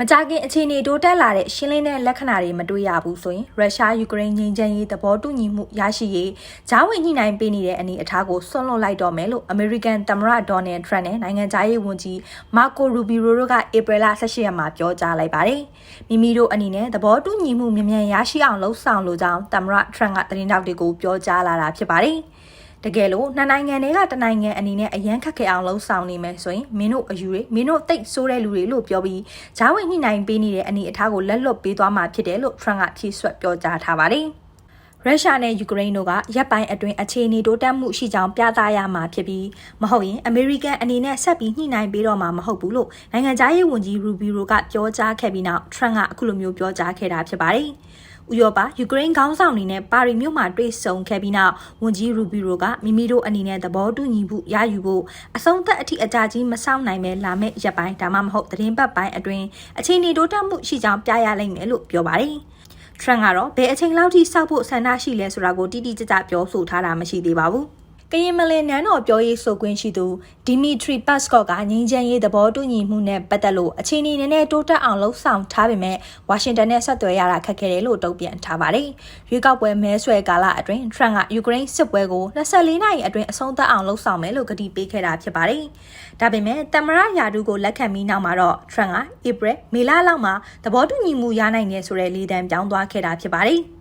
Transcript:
မကြခင်အခြေအနေတိုးတက်လာတဲ့ရှင်းလင်းတဲ့လက္ခဏာတွေမတွေ့ရဘူးဆိုရင်ရုရှားယူကရိန်းငြိမ်းချမ်းရေးသဘောတူညီမှုရရှိရေးဂျာဝင်ညှိနှိုင်းပေးနေတဲ့အနေအထားကိုဆွန့်လွတ်လိုက်တော့မယ်လို့ American သမ္မတ Donald Trump နဲ့နိုင်ငံခြားရေးဝန်ကြီး Marco Rubio တို့က April 18ရက်မှာပြောကြားလိုက်ပါတယ်။မိမိတို့အနေနဲ့သဘောတူညီမှုမြန်မြန်ရရှိအောင်လှုံ့ဆော်လိုကြောင်းသမ္မတ Trump ကသတင်းတောက်တွေကိုပြောကြားလာတာဖြစ်ပါတယ်။ တကယ်လို့နှစ်နိုင်ငံတွေကတနိုင်ငံအနေနဲ့အရန်ခက်ခဲအောင်လှုံ့ဆော်နေမယ်ဆိုရင်မင်းတို့အယူတွေမင်းတို့တိတ်ဆိုးတဲ့လူတွေလို့ပြောပြီးဂျားဝင်ညှိနှိုင်းပေးနေတဲ့အနေအထားကိုလက်လွတ်ပေးသွားမှာဖြစ်တယ်လို့ Trump ကဖြေဆွတ်ပြောကြားထားပါတယ်။ရုရှားနဲ့ယူကရိန်းတို့ကရပ်ပိုင်းအတွင်းအခြေအနေတိုးတက်မှုရှိကြောင်းပြသရမှာဖြစ်ပြီးမဟုတ်ရင်အမေရိကန်အနေနဲ့ဆက်ပြီးညှိနှိုင်းပေးတော့မှာမဟုတ်ဘူးလို့နိုင်ငံခြားရေးဝန်ကြီးရူဘီရိုကပြောကြားခဲ့ပြီးနောက် Trump ကအခုလိုမျိုးပြောကြားခဲ့တာဖြစ်ပါတယ်။ ဥရောပယူကရိန်းခေါင်းဆောင်တွေနဲ့ပါရီမြို့မှာတွေ့ဆုံခဲ့ပြီးနောက်ဝန်ကြီးရူဘီရိုကမိမိတို့အနေနဲ့သဘောတူညီမှုရယူဖို့အဆုံးသက်အထိအကြကြီးမဆောင်နိုင်ပဲလာမယ့်ရက်ပိုင်းဒါမှမဟုတ်သတင်းပတ်ပိုင်းအတွင်းအခြေအနေတိုးတက်မှုရှိကြောင်းပြရလိမ့်မယ်လို့ပြောပါတယ်ထရန့်ကတော့ဘယ်အချိန်လောက်ထိစောက်ဖို့ဆန္ဒရှိလဲဆိုတာကိုတိတိကျကျပြောဆိုထားတာမရှိသေးပါဘူး။ ကရင်မလင်နန်းတော်ပြောရေးဆိုခွင့်ရှိသူဒီမီထရီပတ်စကော့ကငင်းချမ်းရေးသဘောတူညီမှုနဲ့ပတ်သက်လို့အခြေအနေနဲ့တိုးတက်အောင်လှုံ့ဆော်ထားပေမဲ့ဝါရှင်တန်နဲ့ဆက်သွယ်ရတာခက်ခဲတယ်လို့တုံ့ပြန်ထားပါတယ်။ရွေးကောက်ပွဲမဲဆွယ်ကာလအတွင်းထရန့်ကယူကရိန်းစစ်ပွဲကို24နာရီအတွင်းအဆုံးသတ်အောင်လှုံ့ဆော်မယ်လို့ကတိပေးခဲ့တာဖြစ်ပါတယ်။ဒါပေမဲ့တမရယာဒူကိုလက်ခံပြီးနောက်မှာတော့ထရန့်ကဧပြီမေလလောက်မှာသဘောတူညီမှုရနိုင်တယ်ဆိုတဲ့လေသံပြောင်းသွားခဲ့တာဖြစ်ပါတယ်။